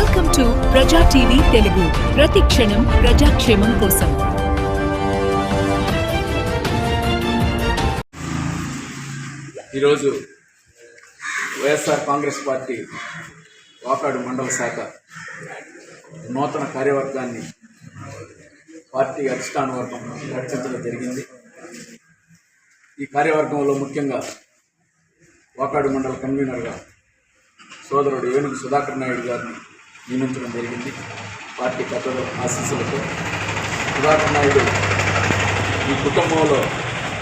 Welcome to Praja TV Telugu ప్రతి క్షణం ప్రజాక్షేమం కోసం ఈరోజు వైఎస్ఆర్ కాంగ్రెస్ పార్టీ వాకాడు మండల శాఖ నూతన కార్యవర్గాన్ని పార్టీ అధిష్టాన వర్గం ప్రకటించడం జరిగింది. ఈ కార్యవర్గంలో ముఖ్యంగా వాకాడు మండల కన్వీనర్గా సోదరుడు ఏనుగు సుధాకర్ నాయుడు గారిని నియమించడం జరిగింది. పార్టీ కథలు ఆశీస్సులతో సుధాకర్ నాయుడు ఈ కుటుంబంలో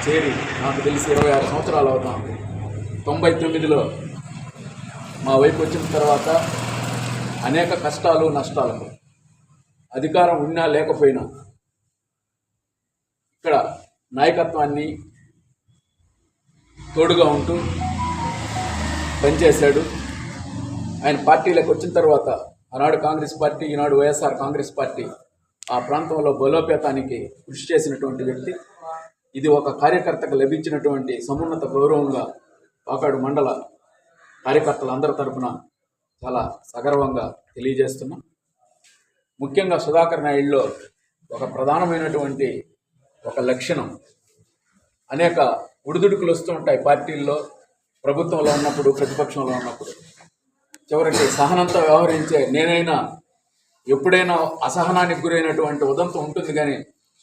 చేరి నాకు తెలిసి ఇరవై ఆరు సంవత్సరాలు అవుతాం. తొంభై తొమ్మిదిలో మా వైపు వచ్చిన తర్వాత అనేక కష్టాలు నష్టాలకు అధికారం ఉన్నా లేకపోయినా ఇక్కడ నాయకత్వాన్ని తోడుగా ఉంటూ పనిచేశాడు. ఆయన పార్టీలోకి వచ్చిన తర్వాత ఆనాడు కాంగ్రెస్ పార్టీ ఈనాడు వైఎస్ఆర్ కాంగ్రెస్ పార్టీ ఆ ప్రాంతంలో బలోపేతానికి కృషి చేసినటువంటి వ్యక్తి. ఇది ఒక కార్యకర్తకు లభించినటువంటి సమున్నత గౌరవంగా పాకాడు మండల కార్యకర్తలందరి తరపున చాలా సగర్వంగా తెలియజేస్తున్నాం. ముఖ్యంగా సుధాకర్ నాయుడులో ఒక ప్రధానమైనటువంటి ఒక లక్షణం. అనేక ఉడిదుడుకులు వస్తూ ఉంటాయి పార్టీల్లో ప్రభుత్వంలో ఉన్నప్పుడు ప్రతిపక్షంలో ఉన్నప్పుడు. చివరికి సహనంతో వ్యవహరించే నేనైనా ఎప్పుడైనా అసహనానికి గురైనటువంటి ఉదంతం ఉంటుంది కానీ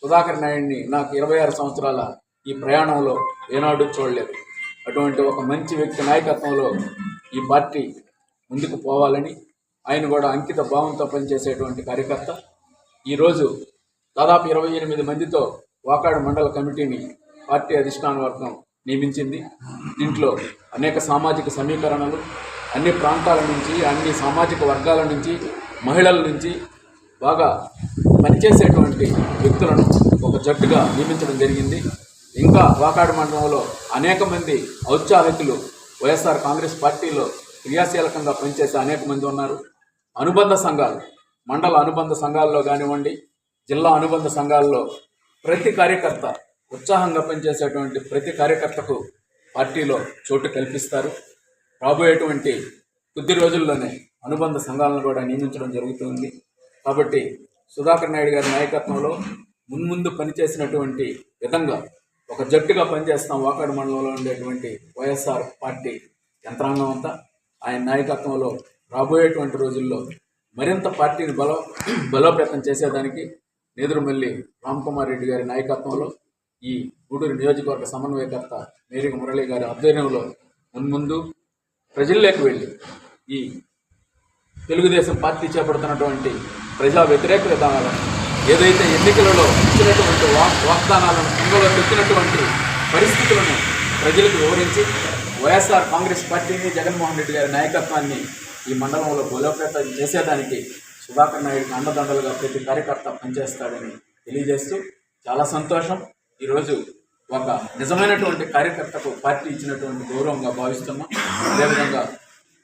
సుధాకర్ నాయుడిని నాకు ఇరవై ఆరు సంవత్సరాల ఈ ప్రయాణంలో ఏనాడు చూడలేదు. అటువంటి ఒక మంచి వ్యక్తి నాయకత్వంలో ఈ పార్టీ ముందుకు పోవాలని ఆయన కూడా అంకిత భావంతో పనిచేసేటువంటి కార్యకర్త. ఈరోజు దాదాపు ఇరవై ఎనిమిది మందితో వాకాడు మండల కమిటీని పార్టీ అధిష్టాన వర్గం నియమించింది. దీంట్లో అనేక సామాజిక సమీకరణలు అన్ని ప్రాంతాల నుంచి అన్ని సామాజిక వర్గాల నుంచి మహిళల నుంచి బాగా పనిచేసేటువంటి వ్యక్తులను ఒక జట్టుగా నియమించడం జరిగింది. ఇంకా వాకాడు మండలంలో అనేక మంది ఔత్సాహికులు వైఎస్ఆర్ కాంగ్రెస్ పార్టీలో క్రియాశీలకంగా పనిచేసే అనేక మంది ఉన్నారు. అనుబంధ సంఘాలు మండల అనుబంధ సంఘాల్లో కానివ్వండి జిల్లా అనుబంధ సంఘాల్లో ప్రతి కార్యకర్త ఉత్సాహంగా పనిచేసేటువంటి ప్రతి కార్యకర్తకు పార్టీలో చోటు కల్పిస్తారు. రాబోయేటువంటి కొద్ది రోజుల్లోనే అనుబంధ సంఘాలను కూడా నియమించడం జరుగుతుంది. కాబట్టి సుధాకర్ నాయుడు గారి నాయకత్వంలో మున్ముందు పనిచేసినటువంటి విధంగా ఒక జట్టుగా పనిచేస్తాం. వాకాడు మండలంలో ఉండేటువంటి వైఎస్ఆర్ పార్టీ యంత్రాంగం అంతా ఆయన నాయకత్వంలో రాబోయేటువంటి రోజుల్లో మరింత పార్టీని బల బలోపేతం చేసేదానికి నేదురుమల్లి రామ్కుమార్ రెడ్డి గారి నాయకత్వంలో ఈ గూడూరు నియోజకవర్గ సమన్వయకర్త మేరిక మురళి గారి ఆధ్వర్యంలో మున్ముందు ప్రజల్లోకి వెళ్ళి ఈ తెలుగుదేశం పార్టీ చేపడుతున్నటువంటి ప్రజా వ్యతిరేక విధానాలను ఏదైతే ఎన్నికలలో ఇచ్చినటువంటి వాగ్ వాగ్దానాలను కుంగలో పెట్టినటువంటి పరిస్థితులను ప్రజలకు వివరించి వైఎస్ఆర్ కాంగ్రెస్ పార్టీని జగన్మోహన్ రెడ్డి గారి నాయకత్వాన్ని ఈ మండలంలో బలోపేతం చేసేదానికి సుధాకర్ నాయుడికి అండదండలుగా ప్రతి కార్యకర్త పనిచేస్తాడని తెలియజేస్తూ చాలా సంతోషం. ఈరోజు ఒక నిజమైనటువంటి కార్యకర్తకు పార్టీ ఇచ్చినటువంటి గౌరవంగా భావిస్తున్నాం. అదేవిధంగా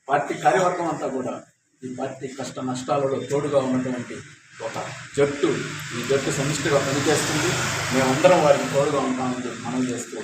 పార్టీ కార్యవర్గం అంతా కూడా ఈ పార్టీ కష్ట నష్టాలలో తోడుగా ఉన్నటువంటి ఒక జట్టు ఈ జట్టు సమిష్టిగా పనిచేస్తుంది. మేమందరం వారికి తోడుగా ఉంటామని మనం చేస్తూ